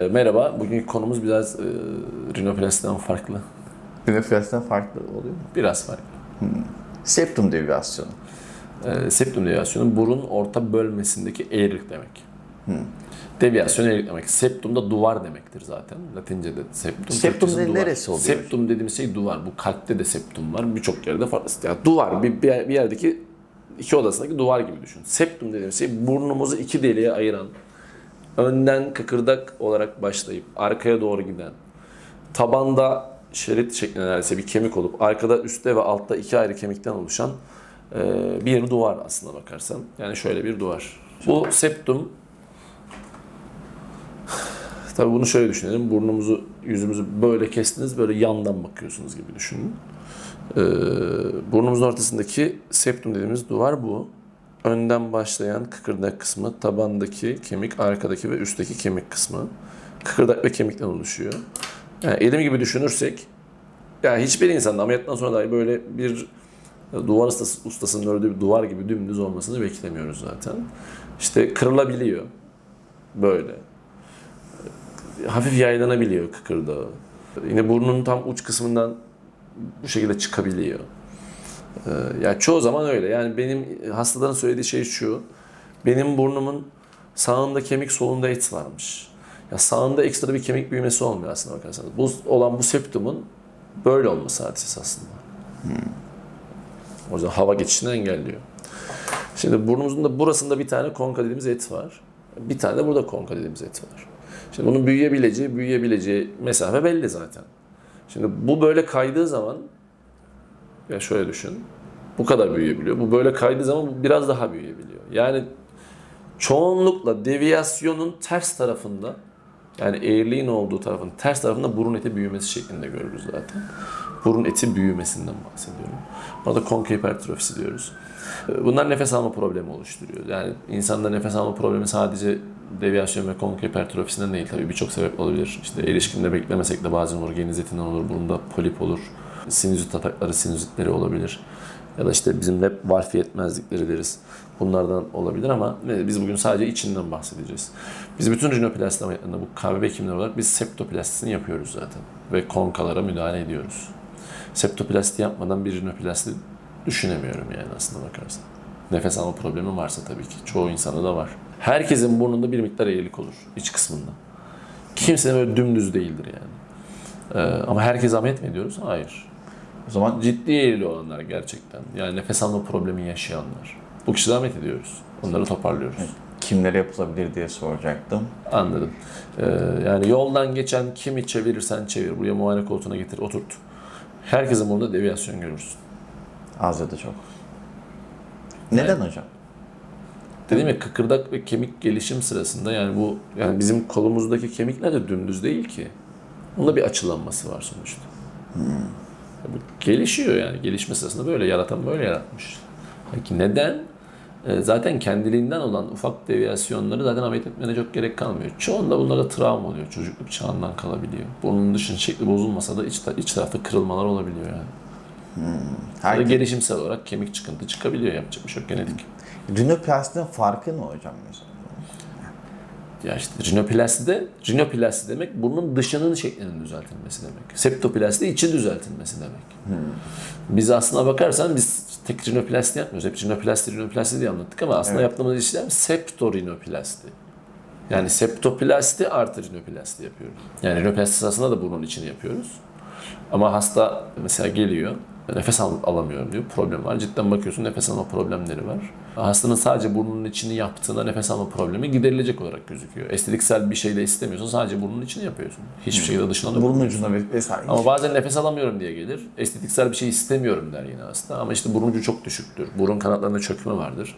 E, Merhaba, bugünkü konumuz biraz e, rinoplastikten farklı. Rinoplastikten farklı oluyor mu? Biraz farklı. Septum deviasyonu. E, septum deviyasyonu burun orta bölmesindeki eğrilik demek. Deviyasyon eğrilik demek. Septum da duvar demektir zaten. Latince'de septum. Septum ne- neresi oluyor? Septum dediğimiz şey duvar. Bu kalpte de septum var. Birçok yerde farklı. Yani duvar. Bir, bir bir yerdeki iki odasındaki duvar gibi düşün. Septum dediğimiz şey burnumuzu iki deliğe ayıran, önden kıkırdak olarak başlayıp arkaya doğru giden, tabanda şerit şeklinde neredeyse bir kemik olup arkada üstte ve altta iki ayrı kemikten oluşan e, bir duvar aslında bakarsan. Yani şöyle bir duvar. Bu septum Tabii bunu şöyle düşünelim. Burnumuzu, yüzümüzü böyle kestiniz, böyle yandan bakıyorsunuz gibi düşünün. Ee, burnumuzun ortasındaki septum dediğimiz duvar bu. Önden başlayan kıkırdak kısmı, tabandaki kemik, arkadaki ve üstteki kemik kısmı. Kıkırdak ve kemikten oluşuyor. Yani elim gibi düşünürsek, yani hiçbir insanın ameliyattan sonra dahi böyle bir duvar ustası, ustasının ördüğü bir duvar gibi dümdüz olmasını beklemiyoruz zaten. İşte kırılabiliyor. Böyle hafif yaylanabiliyor kıkırdağı. Yine burnun tam uç kısmından bu şekilde çıkabiliyor. Ee, yani çoğu zaman öyle. Yani benim hastaların söylediği şey şu. Benim burnumun sağında kemik, solunda et varmış. Ya sağında ekstra bir kemik büyümesi olmuyor aslında bakarsanız. Bu olan bu septumun böyle olması hadisesi aslında. O yüzden hava geçişini engelliyor. Şimdi burnumuzun da burasında bir tane konka dediğimiz et var. Bir tane de burada konka dediğimiz et var. Şimdi bunun büyüyebileceği, büyüyebileceği mesafe belli zaten. Şimdi bu böyle kaydığı zaman ya şöyle düşün. Bu kadar büyüyebiliyor. Bu böyle kaydığı zaman bu biraz daha büyüyebiliyor. Yani çoğunlukla deviyasyonun ters tarafında yani eğriliğin olduğu tarafın ters tarafında burun eti büyümesi şeklinde görürüz zaten. Burun eti büyümesinden bahsediyorum. Ona da konka hipertrofisi diyoruz. Bunlar nefes alma problemi oluşturuyor. Yani insanda nefes alma problemi sadece deviyasyon ve konka hipertrofisinden değil tabii birçok sebep olabilir. İşte erişkinde beklemesek de bazen olur, genizetinden olur, burunda polip olur. Sinüzit atakları, sinüzitleri olabilir. Ya da işte bizim hep varfi yetmezlikleri deriz. Bunlardan olabilir ama biz bugün sadece içinden bahsedeceğiz. Biz bütün rinoplasti ameliyatlarında bu KBB hekimler olarak biz septoplastisini yapıyoruz zaten. Ve konkalara müdahale ediyoruz. Septoplasti yapmadan bir rinoplasti düşünemiyorum yani aslında bakarsan. Nefes alma problemi varsa tabii ki. Çoğu insanda da var. Herkesin burnunda bir miktar eğrilik olur iç kısmında. Kimsenin böyle dümdüz değildir yani. Ee, ama herkes ameliyat mı ediyoruz? Hayır. O zaman Ciddi eğrili olanlar gerçekten. Yani nefes alma problemi yaşayanlar. Bu kişileri ameliyat ediyoruz. Onları toparlıyoruz. kimlere yapılabilir diye soracaktım. Anladım. Ee, yani yoldan geçen kimi çevirirsen çevir. Buraya muayene koltuğuna getir, oturt. Herkesin burnunda deviyasyon görürsün. Az ya da çok. Neden hocam? Dediğim ya kıkırdak ve kemik gelişim sırasında yani bu yani bizim kolumuzdaki kemikler de dümdüz değil ki. Bunda bir açılanması var sonuçta. Ya Bu gelişiyor yani. Gelişme sırasında böyle yaratan böyle yaratmış. Peki neden? Ee, zaten kendiliğinden olan ufak deviyasyonları zaten ameliyat etmene çok gerek kalmıyor. Çoğunda bunlara travma oluyor. Çocukluk çağından kalabiliyor. Burnun dışın şekli bozulmasa da iç, iç tarafta kırılmalar olabiliyor yani. Herkes, gelişimsel olarak kemik çıkıntı çıkabiliyor. Yapacak bir şey yok genetik. Rinoplastinin farkı ne hocam mesela? Ya işte rinoplasti de, rinoplasti demek burnun dışının şeklinin düzeltilmesi demek. Septoplasti de içi düzeltilmesi demek. Biz aslına bakarsan biz tek rinoplasti yapmıyoruz. Hep rinoplasti, rinoplasti diye anlattık ama aslında Evet. yaptığımız işlem septorinoplasti. Yani septoplasti artı rinoplasti yapıyoruz. Yani rinoplasti sırasında da burnun içini yapıyoruz. Ama hasta mesela geliyor, nefes al- alamıyorum diyor, problem var. Cidden bakıyorsun nefes alma problemleri var. Hastanın sadece burnunun içini yaptığında nefes alma problemi giderilecek olarak gözüküyor. Estetiksel bir şey de istemiyorsun, sadece burnunun içini yapıyorsun. Hiçbir şekilde dışına da Burun ucuna ve- vesaire. ama bazen nefes alamıyorum diye gelir. Estetiksel bir şey istemiyorum der yine hasta. Ama işte burun ucu çok düşüktür. Burun kanatlarında çökme vardır.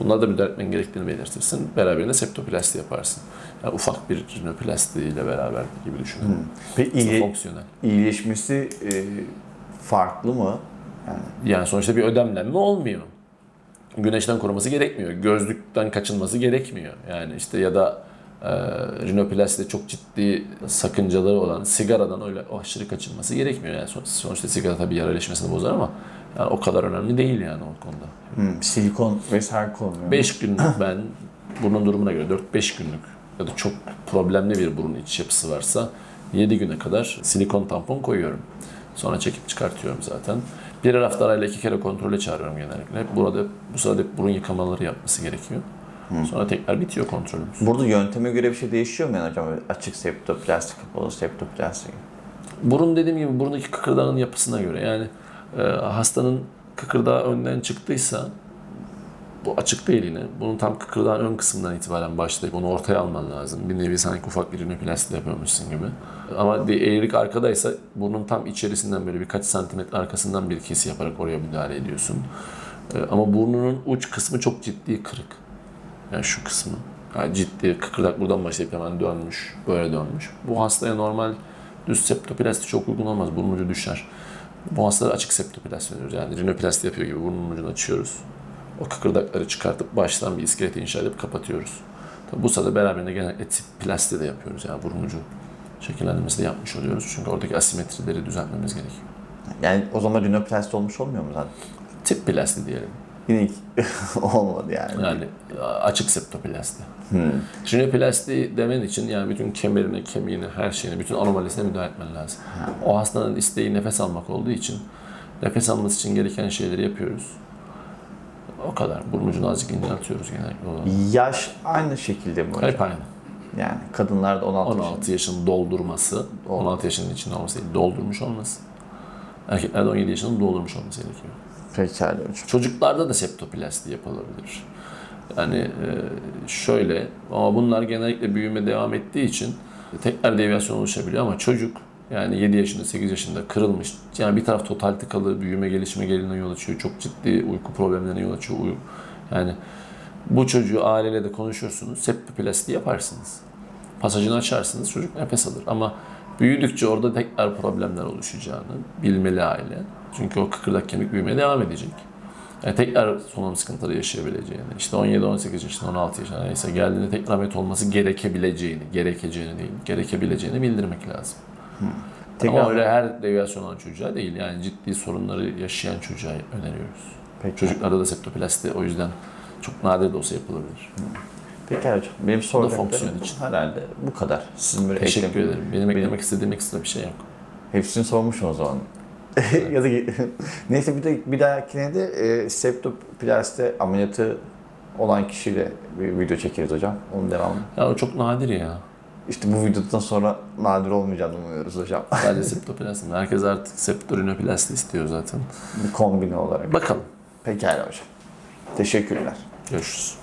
Bunları da müdahale etmen gerektiğini belirtirsin. Beraberinde septoplasti yaparsın. Yani ufak bir rinoplasti ile beraber gibi düşünün. Peki Aslında iyi, fonksiyonel. iyileşmesi e, farklı mı? Yani Yani sonuçta bir ödemlenme olmuyor. Güneşten koruması gerekmiyor. Gözlükten kaçınması gerekmiyor. Yani işte ya da e, rinoplastide çok ciddi sakıncaları olan sigaradan öyle aşırı kaçınması gerekmiyor. Yani son- sonuçta sigara tabii yara iyileşmesini bozar ama yani o kadar önemli değil yani o konuda. hmm, silikon vesaire konuluyor. 5 günlük ben bunun durumuna göre 4-5 günlük ya da çok problemli bir burun iç yapısı varsa 7 güne kadar silikon tampon koyuyorum. Sonra çekip çıkartıyorum zaten. Bir hafta arayla iki kere kontrole çağırıyorum genellikle. Burada bu sırada hep burun yıkamaları yapması gerekiyor. Sonra tekrar bitiyor kontrolümüz. Burada yönteme göre bir şey değişiyor mu yani hocam? Açık septoplastik, kapalı septoplastik. Burun dediğim gibi burundaki kıkırdağın yapısına göre yani e, hastanın kıkırdağı önden çıktıysa bu açık değil yine. Bunun tam kıkırdağın ön kısmından itibaren başlayıp onu ortaya alman lazım. Bir nevi sanki ufak bir rinoplasti yapıyormuşsun gibi. Ama eğrilik arkadaysa burnun tam içerisinden böyle birkaç santimetre arkasından bir kesi yaparak oraya müdahale ediyorsun. E, ama burnunun uç kısmı çok ciddi kırık. Yani şu kısmı. Yani ciddi kıkırdak buradan başlayıp hemen dönmüş, böyle dönmüş. Bu hastaya normal düz septoplasti çok uygun olmaz. Burun ucu düşer. Bu hastalara açık septoplasti veriyoruz. Yani rinoplasti yapıyor gibi burnun ucunu açıyoruz. O kıkırdakları çıkartıp baştan bir iskelet inşa edip kapatıyoruz. Tabii bu sırada beraberinde genellikle tip plasti de yapıyoruz. Yani burun ucu şekillendirmesi de yapmış oluyoruz. Çünkü oradaki asimetrileri düzeltmemiz gerekiyor. Yani o zaman rinoplasti olmuş olmuyor mu zaten? Tip plasti diyelim. Yine olmadı yani. Yani açık septoplasti. Hmm. Rinoplasti demen için yani bütün kemerine, kemiğine, her şeyine, bütün anomalisine müdahale etmen lazım. O hastanın isteği nefes almak olduğu için nefes alması için gereken şeyleri yapıyoruz. O kadar. Burun ucunu azıcık inceltiyoruz genellikle. O da. Yaş aynı şekilde mi hocam? Hep aynı. Yani kadınlarda 16, 16. 16 yaşını doldurması, 16 yaşının içinde olması değil, doldurmuş olması. Erkeklerde 17 yaşını doldurmuş olması gerekiyor. Pekala hocam. Çocuklarda da septoplasti yapılabilir. Yani e, şöyle ama bunlar genellikle büyüme devam ettiği için tekrar deviyasyon oluşabiliyor ama çocuk yani 7 yaşında 8 yaşında kırılmış. Yani bir taraf total tıkalı büyüme gelişme geriline yol açıyor. Çok ciddi uyku problemlerine yol açıyor. Uyu. Yani bu çocuğu aileyle de konuşursunuz. Septoplasti yaparsınız. Pasajını açarsınız çocuk nefes alır. Ama büyüdükçe orada tekrar problemler oluşacağını bilmeli aile. Çünkü o kıkırdak kemik büyümeye devam edecek. Yani tekrar solunum sıkıntıları yaşayabileceğini, işte 17-18 yaşında, 16 yaşında neyse geldiğinde tekrar ameliyat olması gerekebileceğini, gerekeceğini değil, gerekebileceğini bildirmek lazım. Tekrar- Ama öyle her deviyasyon olan çocuğa değil, yani ciddi sorunları yaşayan çocuğa öneriyoruz. Peki. Çocuklarda da septoplasti o yüzden çok nadir de olsa yapılabilir. Pekala hocam. Benim sorularım fonksiyon için. herhalde bu kadar. Sizin böyle Teşekkür eklem- ederim. Benim eklemek istediğim ekstra bir şey yok. Hepsini sormuşum o zaman. ya da neyse bir de bir dahakine de e, septoplasti ameliyatı olan kişiyle bir video çekeriz hocam. Onun devamı. Ya o çok nadir ya. İşte bu videodan sonra nadir olmayacağını umuyoruz hocam. Sadece septoplasti. Herkes artık septorinoplasti istiyor zaten. bir kombine olarak. Bakalım. Pekala hocam. Teşekkürler. Görüşürüz.